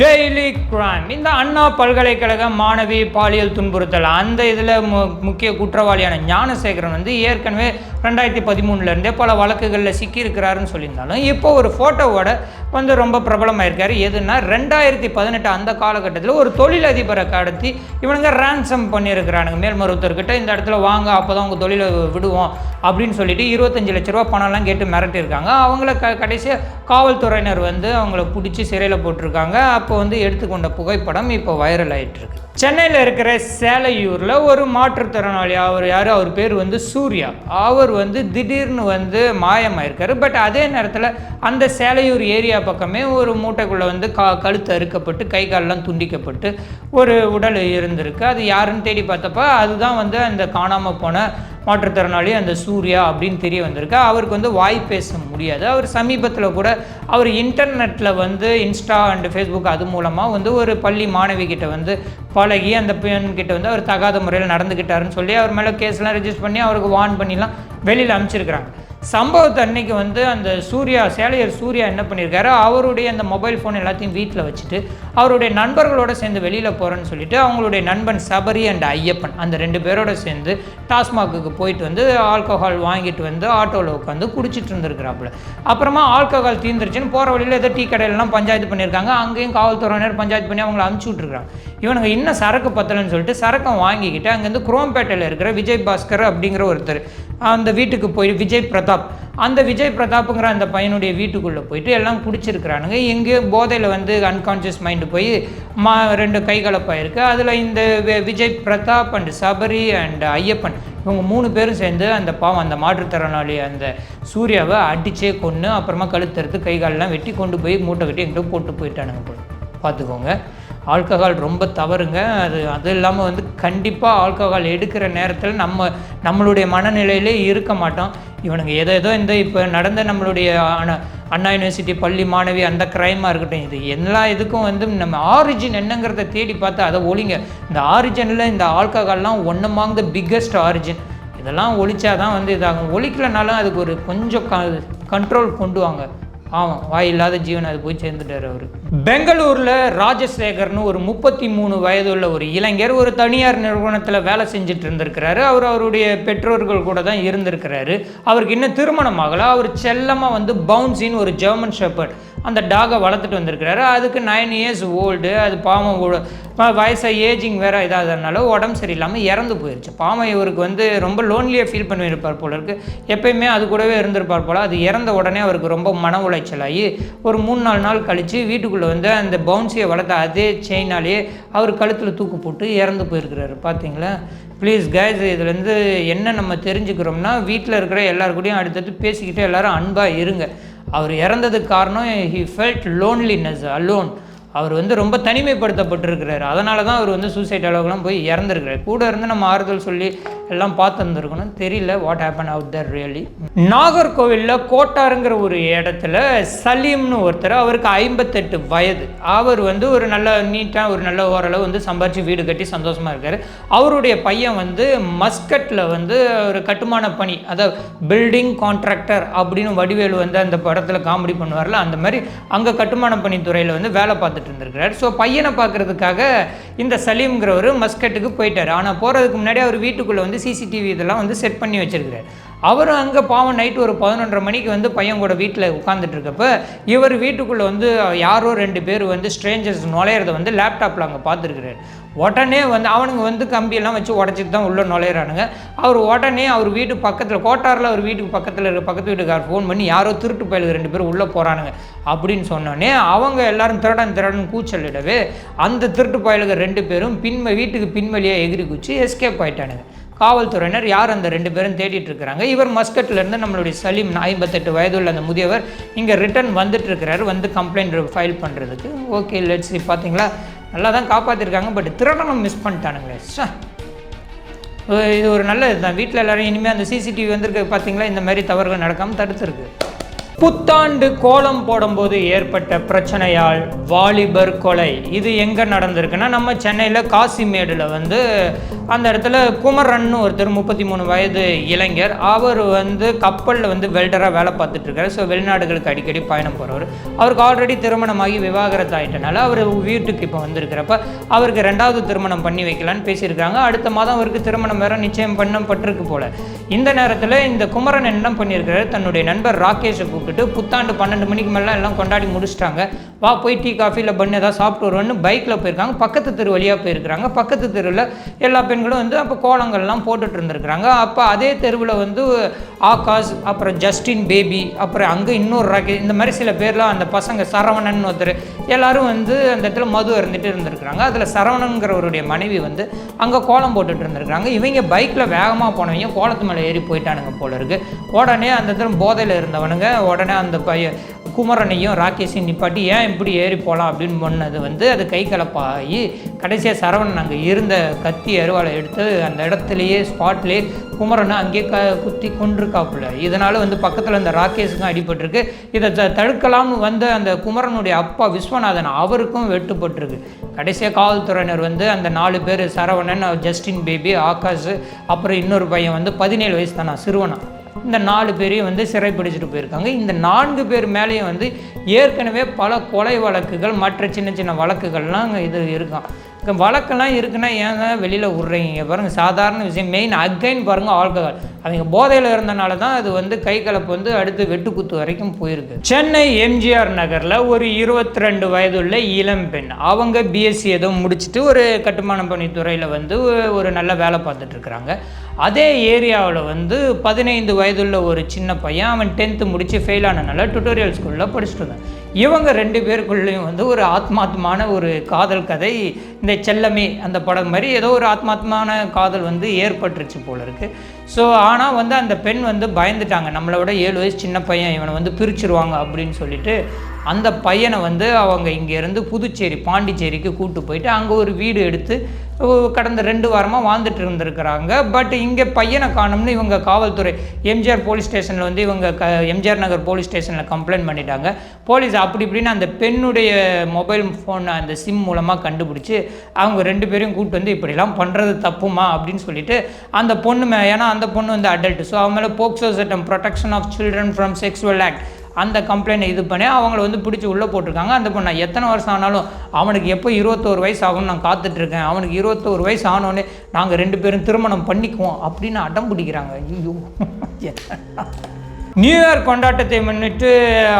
Daily crime இந்த அண்ணா பல்கலைக்கழக மாணவி பாலியல் துன்புறுத்தல். அந்த இதில் மு முக்கிய குற்றவாளியான ஞானசேகரன் வந்து ஏற்கனவே ரெண்டாயிரத்தி பதிமூணுலேருந்தே பல வழக்குகளில் சிக்கியிருக்கிறாருன்னு சொல்லியிருந்தாலும் இப்போ ஒரு ஃபோட்டோவோட வந்து ரொம்ப பிரபலமாயிருக்காரு. எதுனா ரெண்டாயிரத்தி பதினெட்டு அந்த காலகட்டத்தில் ஒரு தொழிலதிபரை கடத்தி இவனுங்க ரேன்சம் பண்ணியிருக்கிறானுங்க. மேல்மருத்துவர்கிட்ட இந்த இடத்துல வாங்க அப்போ தான் உங்கள் தொழிலை விடுவோம் அப்படின்னு சொல்லிட்டு இருபத்தஞ்சு லட்ச ரூபா பணம்லாம் கேட்டு மிரட்டியிருக்காங்க. அவங்கள க கடைசியாக காவல்துறையினர் வந்து அவங்கள பிடிச்சி சிறையில் போட்டிருக்காங்க. அப்போ வந்து எடுத்துக்கொண்ட புகைப்படம் இப்போ வைரல் ஆயிட்டுருக்கு. சென்னையில் இருக்கிற சேலையூரில் ஒரு மாற்றுத்திறனாளி அவர் யார்? அவர் பேர் வந்து சூர்யா. அவர் வந்து திடீர்னு வந்து மாயமாயிருக்காரு. பட் அதே நேரத்தில் அந்த சேலையூர் ஏரியா பக்கமே ஒரு மூட்டைக்குள்ளே வந்து கா கழுத்து அறுக்கப்பட்டு கை காலெல்லாம் துண்டிக்கப்பட்டு ஒரு உடல் இருந்திருக்கு. அது யாருன்னு தேடி பார்த்தப்ப அதுதான் வந்து அந்த காணாமல் போன மாற்றுத்திறனாளி அந்த சூர்யா அப்படின்னு தெரிய வந்திருக்கு. அவருக்கு வந்து வாய் பேச முடியாது. அவர் சமீபத்தில் கூட அவர் இன்டர்நெட்டில் வந்து இன்ஸ்டா அண்ட் ஃபேஸ்புக் அது மூலமாக வந்து ஒரு பள்ளி மாணவி கிட்ட வந்து பழகி அந்த பெண்கிட்ட வந்து அவர் தகாத முறையில் நடந்துக்கிட்டாருன்னு சொல்லி அவர் மேலே கேஸ்லாம் ரெஜிஸ்டர் பண்ணி அவருக்கு வார்ன் பண்ணிலாம் வெளியில் அனுப்பிச்சிருக்கிறாங்க. சம்பவத்தை அன்னைக்கு வந்து அந்த சூர்யா சேலையர் சூர்யா என்ன பண்ணியிருக்காரு அவருடைய அந்த மொபைல் ஃபோன் எல்லாத்தையும் வீட்டில் வச்சுட்டு அவருடைய நண்பர்களோட சேர்ந்து வெளியில் போகிறேன்னு சொல்லிட்டு அவங்களுடைய நண்பன் சபரி அண்ட் ஐயப்பன் அந்த ரெண்டு பேரோட சேர்ந்து டாஸ்மாகுக்கு போயிட்டு வந்து ஆல்கஹால் வாங்கிட்டு வந்து ஆட்டோவில் உட்காந்து குடிச்சிட்டு இருந்திருக்கிறாப்புல. அப்புறமா ஆல்கஹால் தீர்ந்துருச்சுன்னு போகிற வழியில் ஏதோ டீ கடையிலலாம் பஞ்சாயத்து பண்ணியிருக்காங்க. அங்கேயும் காவல்துறையினர் பஞ்சாயத்து பண்ணி அவங்கள அனுப்பிச்சி விட்ருக்காங்க இவனுங்க இன்னும் சரக்கு பத்தலைன்னு சொல்லிட்டு சரக்கை வாங்கிக்கிட்டு அங்கேருந்து குரோம்பேட்டையில் இருக்கிற விஜய் பாஸ்கர் அப்படிங்கிற ஒருத்தர் அந்த வீட்டுக்கு போய் விஜய் பிரதாப். அந்த விஜய் பிரதாப்புங்கிற அந்த பையனுடைய வீட்டுக்குள்ளே போயிட்டு எல்லாம் குடிச்சிருக்கிறானுங்க. எங்கேயோ போதையில் வந்து அன்கான்ஷியஸ் மைண்டு போய் மா ரெண்டு கைகலப்பாயிருக்கு அதில் இந்த விஜய் பிரதாப் அண்ட் சபரி அண்ட் ஐயப்பன் இவங்க மூணு பேரும் சேர்ந்து அந்த பாவம் அந்த மாற்றுத்திறனாளி அந்த சூர்யாவை அடிச்சே கொன்று அப்புறமா கழுத்தறுத்து கை காலெல்லாம் வெட்டி கொண்டு போய் மூட்டை கட்டி எங்கிட்ட போட்டு போயிட்டானுங்க பார்த்துக்கோங்க. ஆல்கஹால் ரொம்ப தவறுங்க. அது அது இல்லாமல் வந்து கண்டிப்பாக ஆல்கஹால் எடுக்கிற நேரத்தில் நம்ம நம்மளுடைய மனநிலையிலே இருக்க மாட்டோம். இவனுங்க ஏதோ ஏதோ இந்த இப்போ நடந்த நம்மளுடைய அண்ணா அண்ணா யூனிவர்சிட்டி பள்ளி மாணவி அந்த க்ரைமாக இருக்கட்டும். இது எல்லா இதுக்கும் வந்து நம்ம ஆரிஜின் என்னங்கிறத தேடி பார்த்து அதை ஒழிங்க. இந்த ஆரிஜினில் இந்த ஆல்கஹால்லாம் ஒன்று அமாங் த பிக்கஸ்ட் ஆரிஜின் இதெல்லாம் ஒழிச்சாதான் வந்து இதாகும். ஒழிக்கலனாலும் அதுக்கு ஒரு கொஞ்சம் க கண்ட்ரோல் கொண்டு வாங்க. ஆமாம் வாய் இல்லாத ஜீவன் அது போய் சேர்ந்துட்டார் அவர். பெங்களூரில் ராஜசேகர்னு ஒரு முப்பத்தி மூணு வயதுள்ள ஒரு இளைஞர் ஒரு தனியார் நிறுவனத்தில் வேலை செஞ்சுட்டு இருந்திருக்கிறாரு. அவர் அவருடைய பெற்றோர்கள் கூட தான் இருந்திருக்கிறாரு. அவருக்கு இன்னும் திருமணம் ஆகலை. அவர் செல்லமாக வந்து பவுன்சின்னு ஒரு ஜெர்மன் ஷெப்பர்ட் அந்த டாகை வளர்த்துட்டு வந்திருக்கிறாரு. அதுக்கு நைன் இயர்ஸ் ஓல்டு அது பாவம் வயசாக ஏஜிங் வேறு இதாகிறதுனால உடம்பு சரியில்லாமல் இறந்து போயிடுச்சு பாவம் இவருக்கு வந்து ரொம்ப லோன்லியாக ஃபீல் பண்ணியிருப்பார் போல இருக்கு. எப்பயுமே அது கூடவே இருந்திருப்பார் போல. அது இறந்த உடனே அவருக்கு ரொம்ப மன உளைச்சலாகி ஒரு மூணு நாலு நாள் கழித்து வீட்டுக்குள்ளே வந்து அந்த பவுன்சியை வளர்த்த அதே செயினாலேயே அவர் கழுத்தில் தூக்கு போட்டு இறந்து போயிருக்கிறாரு. பார்த்தீங்களா ப்ளீஸ் கைஸ் இதுலேருந்து என்ன நம்ம தெரிஞ்சுக்கிறோம்னா வீட்டில் இருக்கிற எல்லாருக்கூடையும் அடுத்தடுத்து பேசிக்கிட்டு எல்லோரும் அன்பாக இருங்க. அவர் இறந்ததுக்கு காரணம் ஹி ஃபெல்ட் லோன்லினஸ் அலோன் அவர் வந்து ரொம்ப தனிமைப்படுத்தப்பட்டிருக்கிறாரு. அதனால தான் அவர் வந்து சூசைட் அளவுக்குலாம் போய் இறந்துருக்கிறார். கூட இருந்து நம்ம ஆறுதல் சொல்லி எல்லாம் பார்த்துருந்துருக்கணும். தெரியல what happen out there really நாகர்கோவிலில் கோட்டாருங்கிற ஒரு இடத்துல சலீம்னு ஒருத்தர் அவருக்கு ஐம்பத்தெட்டு வயது. அவர் வந்து ஒரு நல்ல நீட்டாக ஒரு நல்ல ஓரளவு வந்து சம்பாரித்து வீடு கட்டி சந்தோஷமாக இருக்கார். அவருடைய பையன் வந்து மஸ்கட்டில் வந்து ஒரு கட்டுமான பணி அதாவது பில்டிங் கான்ட்ராக்டர் அப்படின்னு வடிவேலு வந்து அந்த படத்தில் காமெடி பண்ணுவார்ல அந்த மாதிரி அங்கே கட்டுமான பணித்துறையில் வந்து வேலை பார்த்துட்டு இருந்திருக்கிறார் ஸோ பையனை பார்க்கறதுக்காக இந்த சலீம்ங்கிறவர் மஸ்கட்டுக்கு போயிட்டார். ஆனால் போகிறதுக்கு முன்னாடி அவர் வீட்டுக்குள்ளே வந்து சிசிடிவி இதெல்லாம் வந்து செட் பண்ணி வச்சிருக்கிறார். அவரும் அங்கே பாவம் நைட்டு ஒரு பதினொன்றரை மணிக்கு வந்து பையன் கூட வீட்டில் உட்காந்துட்டு இருக்கப்ப இவர் வீட்டுக்குள்ளே வந்து யாரோ ரெண்டு பேர் வந்து ஸ்ட்ரேஞ்சர்ஸ் நுழையிறத வந்து லேப்டாப்பில் அங்கே பார்த்துருக்குறாரு. உடனே வந்து அவனுங்க வந்து கம்பியெல்லாம் வச்சு உடச்சிட்டு தான் உள்ளே நுழையிறானுங்க. அவர் உடனே அவர் வீட்டு பக்கத்தில் கோட்டாரில் அவர் வீட்டுக்கு பக்கத்தில் இருக்க பக்கத்து வீட்டுக்கார் ஃபோன் பண்ணி யாரோ திருட்டு பயலுக்கு ரெண்டு பேரும் உள்ளே போகிறானுங்க அப்படின்னு சொன்னோடனே அவங்க எல்லாரும் திருடன் திருடன் கூச்சலிடவே அந்த திருட்டு பயலுக்கு ரெண்டு பேரும் பின்ம வீட்டுக்கு பின்வழியாக எகிரி குச்சி எஸ்கேப் ஆயிட்டானுங்க. காவல்துறையினர் யார் அந்த ரெண்டு பேரும் தேடிட்டு இருக்கிறாங்க. இவர் மஸ்கட்லேருந்து நம்மளுடைய சலீம் ஐம்பத்தெட்டு வயதுள்ள அந்த முதியவர் இங்கே ரிட்டர்ன் வந்துட்டு இருக்கிறாரு வந்து கம்ப்ளைண்ட் ஃபைல் பண்ணுறதுக்கு ஓகே லெட்ஸ் பார்த்தீங்களா நல்லா தான் காப்பாற்றிருக்காங்க பட் திருடனும் மிஸ் பண்ணிட்டானுங்களே. ச்சே. இது ஒரு நல்ல இதுதான் வீட்டில் எல்லோரும் இனிமேல் அந்த சிசிடிவி வந்திருக்கு பார்த்தீங்களா இந்த மாதிரி தவறுகள் நடக்காமல் தடுத்துருக்கு. புத்தாண்டு கோலம் போடும்போது ஏற்பட்ட பிரச்சனையால் வாலிபர் கொலை. இது எங்கே நடந்திருக்குன்னா நம்ம சென்னையில் காசிமேடில் வந்து அந்த இடத்துல குமரன் ஒருத்தர் முப்பத்தி மூணு வயது இளைஞர் அவர் வந்து கப்பலில் வந்து வெல்டராக வேலை பார்த்துட்டு இருக்காரு. ஸோ வெளிநாடுகளுக்கு அடிக்கடி பயணம் போகிறவர் அவருக்கு ஆல்ரெடி திருமணமாகி விவாகரத்து ஆகிட்டனால அவர் வீட்டுக்கு இப்போ வந்திருக்கிறப்ப அவருக்கு ரெண்டாவது திருமணம் பண்ணி வைக்கலான்னு பேசியிருக்காங்க அடுத்த மாதம் அவருக்கு திருமணம் வேற நிச்சயம் பண்ணப்பட்டிருக்கு போல. இந்த நேரத்தில் இந்த குமரன் என்ன பண்ணியிருக்கிறார்? தன்னுடைய நண்பர் ராகேஷை விட்டுட்டு புத்தாண்டு பன்னெண்டு மணிக்கு மேலே எல்லாம் கொண்டாடி முடிச்சிட்டாங்க. வா போய் டீ காஃபியில் பண்ணு ஏதாவது சாப்பிட்டு வருவோன்னு பைக்கில் போயிருக்காங்க. பக்கத்து தெரு வழியாக போயிருக்கிறாங்க. பக்கத்து தெருவில் எல்லா பெண்களும் வந்து அப்போ கோலங்கள்லாம் போட்டுட்டு இருந்திருக்கிறாங்க. அப்போ அதே தெருவில் வந்து ஆகாஷ் அப்புறம் ஜஸ்டின் பேபி அப்புறம் அங்கே இன்னொரு ராக்கி இந்த மாதிரி சில பேர்லாம் அந்த பசங்க சரவணன் ஒருத்தர் எல்லாரும் வந்து அந்த இடத்துல மது இருந்துட்டு இருந்திருக்கிறாங்க. அதில் சரவணங்கிறவருடைய மனைவி வந்து அங்கே கோலம் போட்டுட்டு இருந்திருக்காங்க இவங்க பைக்கில் வேகமாக போனவங்க கோலத்து மேலே ஏறி போயிட்டானுங்க போல இருக்கு. உடனே அந்த இடத்துல போதையில் இருந்தவனுங்க உடனே அந்த பைய குமரனையும் ராகேஷையும் நிப்பாட்டி ஏன் இப்படி ஏறி போகலாம் அப்படின்னு சொன்னது வந்து அது கை கலப்பாகி கடைசியாக சரவணன் அங்கே இருந்த கத்தி அருவாளை எடுத்து அந்த இடத்துலையே ஸ்பாட்லேயே குமரனை அங்கேயே க குத்தி கொண்டிருக்காப்புல. இதனால் வந்து பக்கத்தில் அந்த ராகேஷுக்கும் அடிபட்டிருக்கு. இதை த தடுக்கலாம்னு வந்த அந்த குமரனுடைய அப்பா விஸ்வநாதன் அவருக்கும் வெட்டுப்பட்டிருக்கு. கடைசியாக காவல்துறையினர் வந்து அந்த நாலு பேர் சரவணன் ஜஸ்டின் பேபி ஆகாஷ் அப்புறம் இன்னொரு பையன் வந்து பதினேழு வயசு தானா சிறுவனா. இந்த நாலு பேரையும் வந்து சிறைப்பிடிச்சிட்டு போயிருக்காங்க. இந்த நான்கு பேர் மேலேயும் வந்து ஏற்கனவே பல கொலை வழக்குகள் மற்ற சின்ன சின்ன வழக்குகள்லாம் இது இருக்கான் இந்த வழக்கெல்லாம் இருக்குன்னா ஏங்க வெளியில் விட்றீங்க? பாருங்கள் சாதாரண விஷயம். மெயின் அகைன் பாருங்கள் ஆல்கஹால் அவங்க போதையில் இருந்தனால தான் அது வந்து கை கலப்பு வந்து அடுத்து வெட்டுக்குத்து வரைக்கும் போயிருக்கு. சென்னை எம்ஜிஆர் நகரில் ஒரு இருபத்தி ரெண்டு வயதுள்ள இளம் பெண். அவங்க பிஎஸ்சி ஏதோ முடிச்சுட்டு ஒரு கட்டுமான பணித்துறையில் வந்து ஒரு நல்ல வேலை பார்த்துட்டு இருக்கிறாங்க அதே ஏரியாவில் வந்து பதினைந்து வயதுள்ள ஒரு சின்ன பையன் அவன் டென்த்து முடித்து ஃபெயில் ஆனனால டுட்டோரியல் ஸ்கூலில் படிச்சுட்டு இருந்தான். இவங்க ரெண்டு பேருக்குள்ளேயும் வந்து ஒரு ஆத்மாத்மான ஒரு காதல் கதை. இந்த செல்லமே அந்த படம் மாதிரி ஏதோ ஒரு ஆத்மாத்மான காதல் வந்து ஏற்பட்டுருச்சு போல இருக்கு. ஸோ ஆனால் வந்து அந்த பெண் வந்து பயந்துட்டாங்க. நம்மளை விட ஏழு வயசு சின்ன பையன் இவனை வந்து பிரிச்சுருவாங்க அப்படின்னு சொல்லிட்டு அந்த பையனை வந்து அவங்க இங்கேருந்து புதுச்சேரி பாண்டிச்சேரிக்கு கூப்பிட்டு போயிட்டு அங்கே ஒரு வீடு எடுத்து கடந்த ரெண்டு வாரமாக வாழ்ந்துட்டு இருந்திருக்கிறாங்க. பட் இங்கே பையனை காணும்னு இவங்க காவல்துறை எம்ஜிஆர் போலீஸ் ஸ்டேஷனில் வந்து இவங்க க எம்ஜிஆர் நகர் போலீஸ் ஸ்டேஷனில் கம்ப்ளைண்ட் பண்ணிட்டாங்க. போலீஸ் அப்படி இப்படின்னு அந்த பெண்ணுடைய மொபைல் ஃபோன் அந்த சிம் மூலமாக கண்டுபிடிச்சி அவங்க ரெண்டு பேரையும் கூப்பிட்டு வந்து இப்படிலாம் பண்ணுறது தப்புமா அப்படின்னு சொல்லிட்டு அந்த பொண்ணு மே ஏன்னா அந்த பொண்ணு வந்து அடல்ட் ஸோ அவங்க மேலே போக்சோ சட்டம் protection of children from sexual act அந்த கம்ப்ளைண்ட் இது பண்ணி அவங்கள வந்து பிடிச்சி உள்ளே போட்டிருக்காங்க. அந்த பொண்ணை எத்தனை வருஷம் ஆனாலும் அவனுக்கு எப்போ இருபத்தோரு வயசு ஆகும்னு நான் காத்துட்ருக்கேன். அவனுக்கு இருபத்தோரு வயசு ஆனோடனே நாங்கள் ரெண்டு பேரும் திருமணம் பண்ணிக்குவோம் அப்படின்னு அடம் பிடிக்கிறாங்க. ஐயோ. நியூ இயர் கொண்டாட்டத்தை முன்னிட்டு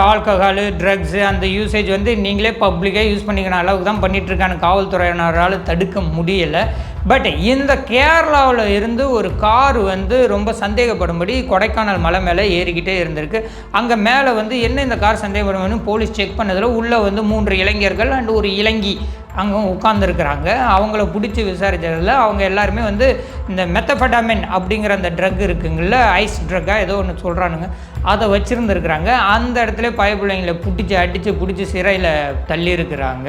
ஆல்கஹாலு ட்ரக்ஸு அந்த யூசேஜ் வந்து நீங்களே பப்ளிக்காக யூஸ் பண்ணிக்கிற அளவுக்கு தான் பண்ணிகிட்ருக்கான காவல்துறையினரால் தடுக்க முடியலை. பட் இந்த கேரளாவில் இருந்து ஒரு கார் வந்து ரொம்ப சந்தேகப்படும்படி கொடைக்கானல் மலை மேலே ஏறிக்கிட்டே இருந்திருக்கு. அங்கே மேலே வந்து என்ன இந்த கார் சந்தேகப்படும்னு போலீஸ் செக் பண்ணதில் உள்ளே வந்து மூன்று இளைஞர்கள் அண்ட் ஒரு இளங்கி. அங்கே உட்காந்துருக்குறாங்க அவங்கள பிடிச்சி விசாரிச்சதில் அவங்க எல்லாருமே வந்து இந்த மெத்தபடாமின் அப்படிங்கிற அந்த ட்ரக் இருக்குங்கள்ல ஐஸ் ட்ரக்காக ஏதோ ஒன்று சொல்கிறானுங்க அதை வச்சுருந்துருக்குறாங்க. அந்த இடத்துல பயப்பிள்ளைங்களை பிடிச்சி அடித்து பிடிச்சி சிறையில் தள்ளியிருக்கிறாங்க.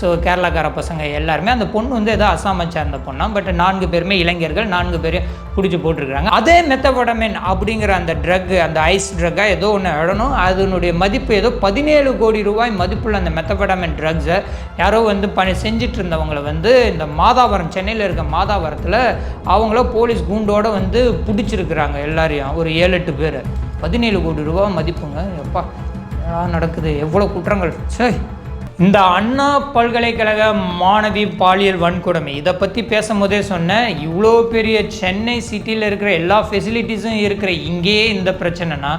ஸோ கேரளாக்கார பசங்க எல்லாருமே. அந்த பொண்ணு வந்து ஏதோ அசாமை சேர்ந்த பொண்ணா? பட் நான்கு பேருமே இளைஞர்கள் நான்கு பேரும் பிடிச்சி போட்டிருக்கிறாங்க. அதே மெத்தபடமின் அப்படிங்கிற அந்த ட்ரக் அந்த ஐஸ் ட்ரக்காக ஏதோ ஒன்று இடணும் அதனுடைய மதிப்பு ஏதோ பதினேழு கோடி ரூபாய் மதிப்புள்ள அந்த மெத்தபடமின் ட்ரக்ஸை யாரோ வந்து பணி செஞ்சுட்டு இருந்தவங்களை வந்து இந்த மாதாவரம் சென்னையில் இருக்க மாதாவரத்தில் அவங்கள போலீஸ் கூண்டோடு வந்து பிடிச்சிருக்கிறாங்க எல்லாரையும். ஒரு ஏழு எட்டு பேர். பதினேழு கோடி ரூபா மதிப்புங்க. எப்பா நடக்குது? எவ்வளோ குற்றங்கள்? சரி இந்த அண்ணா பல்கலைக்கழக மாணவி பாலியல் வன்கொடுமை. இதை பற்றி பேசும்போதே சொன்னேன். இவ்வளோ பெரிய சென்னை சிட்டியில் இருக்கிற எல்லா ஃபெசிலிட்டிஸும் இருக்கிற இங்கேயே இந்த பிரச்சனைனா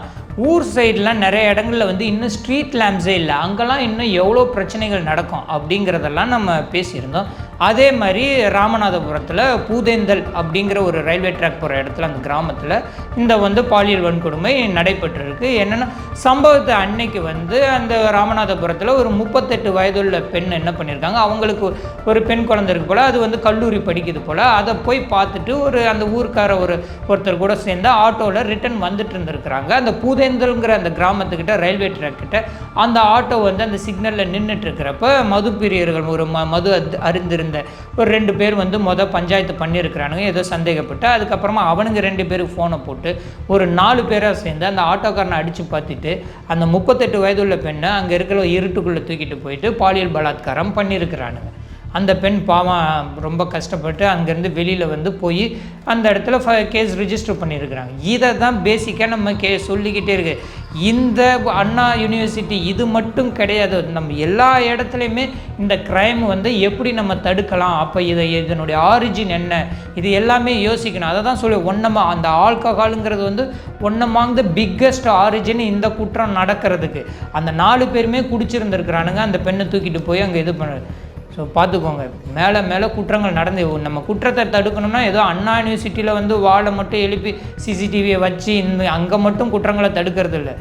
ஊர் சைட்லாம் நிறைய இடங்களில் வந்து இன்னும் ஸ்ட்ரீட் லேம்ப்ஸே இல்லை. அங்கெல்லாம் இன்னும் எவ்வளோ பிரச்சனைகள் நடக்கும் அப்படிங்கிறதெல்லாம் நம்ம பேசியிருந்தோம். அதே மாதிரி ராமநாதபுரத்தில் பூதேந்தல் அப்படிங்கிற ஒரு ரயில்வே ட்ராக் போகிற இடத்துல அந்த கிராமத்தில் இந்த வந்து பாலியல் வன்கொடுமை நடைபெற்றிருக்கு. என்னென்னா சம்பவத்தை அன்னைக்கு வந்து அந்த ராமநாதபுரத்தில் ஒரு முப்பத்தெட்டு வயதுள்ள பெண் என்ன பண்ணியிருக்காங்க அவங்களுக்கு ஒரு பெண் குழந்தை இருக்கு போல் அது வந்து கல்லூரி படிக்குது போல் அதை போய் பார்த்துட்டு ஒரு அந்த ஊருக்கார ஒரு ஒருத்தர் கூட சேர்ந்து ஆட்டோவில் ரிட்டர்ன் வந்துட்டு இருந்திருக்கிறாங்க. அந்த பூதேந்தல்ங்கிற அந்த கிராமத்துக்கிட்ட ரயில்வே ட்ராக் கிட்ட அந்த ஆட்டோ வந்து அந்த சிக்னலில் நின்றுட்டு இருக்கிறப்ப மது பிரியர்கள் ஒரு ம மது அத்- அருந்திருந்த இருந்த ஒரு ரெண்டு பேர் வந்து மொதல் பஞ்சாயத்து பண்ணியிருக்கிறானுங்க ஏதோ சந்தேகப்பட்டு அதுக்கப்புறமா அவனுங்க ரெண்டு பேருக்கு ஃபோனை போட்டு ஒரு நாலு பேராக சேர்ந்து அந்த ஆட்டோக்காரனை அடித்து பார்த்துட்டு அந்த முப்பத்தெட்டு வயதுள்ள பெண்ணை அங்கே இருக்கிற இருட்டுக்குள்ளே தூக்கிட்டு போயிட்டு பாலியல் பலாத்காரம் பண்ணியிருக்கிறானுங்க அந்த பெண் பாவம் ரொம்ப கஷ்டப்பட்டு அங்கேருந்து வெளியில் வந்து போய் அந்த இடத்துல ஃப கேஸ் ரிஜிஸ்டர் பண்ணியிருக்கிறாங்க. இதை தான் பேசிக்காக நம்ம கே சொல்லிக்கிட்டே இருக்கு. இந்த அண்ணா யூனிவர்சிட்டி இது மட்டும் கிடையாது. நம்ம எல்லா இடத்துலையுமே இந்த க்ரைம் வந்து எப்படி நம்ம தடுக்கலாம்? அப்போ இதை இதனுடைய ஆரிஜின் என்ன? இது எல்லாமே யோசிக்கணும். அதை தான் சொல்லி ஒன்றமா அந்த ஆல்கஹாலுங்கிறது வந்து ஒன் த பிக்கஸ்ட் ஆரிஜின் இந்த குற்றம் நடக்கிறதுக்கு. அந்த நாலு பேருமே குடிச்சிருந்துருக்குறானுங்க. அந்த பெண்ணை தூக்கிட்டு போய் அங்கே இது பண்ண ஸோ பார்த்துக்கோங்க. மேலே மேலே குற்றங்கள் நடந்து நம்ம குற்றத்தை தடுக்கணும்னா ஏதோ அண்ணா யூனிவர்சிட்டியில் வந்து வாழை மட்டும் எழுப்பி சிசிடிவியை வச்சு இந்த அங்கே மட்டும் குற்றங்களை தடுக்கிறது இல்லை.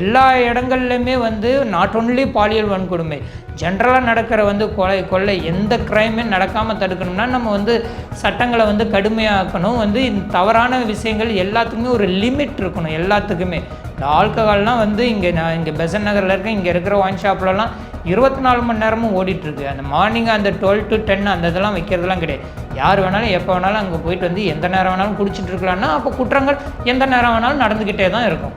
எல்லா இடங்கள்லையுமே வந்து நாட் ஒன்லி பாலியல் வன்கொடுமை ஜென்ரலாக நடக்கிற வந்து கொலை கொள்ளை எந்த க்ரைமே நடக்காமல் தடுக்கணும்னா நம்ம வந்து சட்டங்களை வந்து கடுமையாக்கணும். வந்து இந்த தவறான விஷயங்கள் எல்லாத்துக்குமே ஒரு லிமிட் இருக்கணும் எல்லாத்துக்குமே. இந்த ஆல்கஹால்லாம் வந்து இங்கே நான் இங்கே பெசன் நகரில் இருக்க இங்கே இருக்கிற ஒயின் ஷாப்லலாம் இருபத்தி நாலு மணி நேரமும் ஓடிட்டுருக்கு. அந்த மார்னிங் அந்த டுவெல் டு டென் அந்த இதெல்லாம் வைக்கிறதுலாம் கிடையாது. யார் வேணாலும் எப்போ வேணாலும் அங்கே போயிட்டு வந்து எந்த நேரம் வேணாலும் குடிச்சிட்டு இருக்கலாம்னா அப்போ குற்றங்கள் எந்த நேரம் வேணாலும் நடந்துக்கிட்டே தான் இருக்கும்.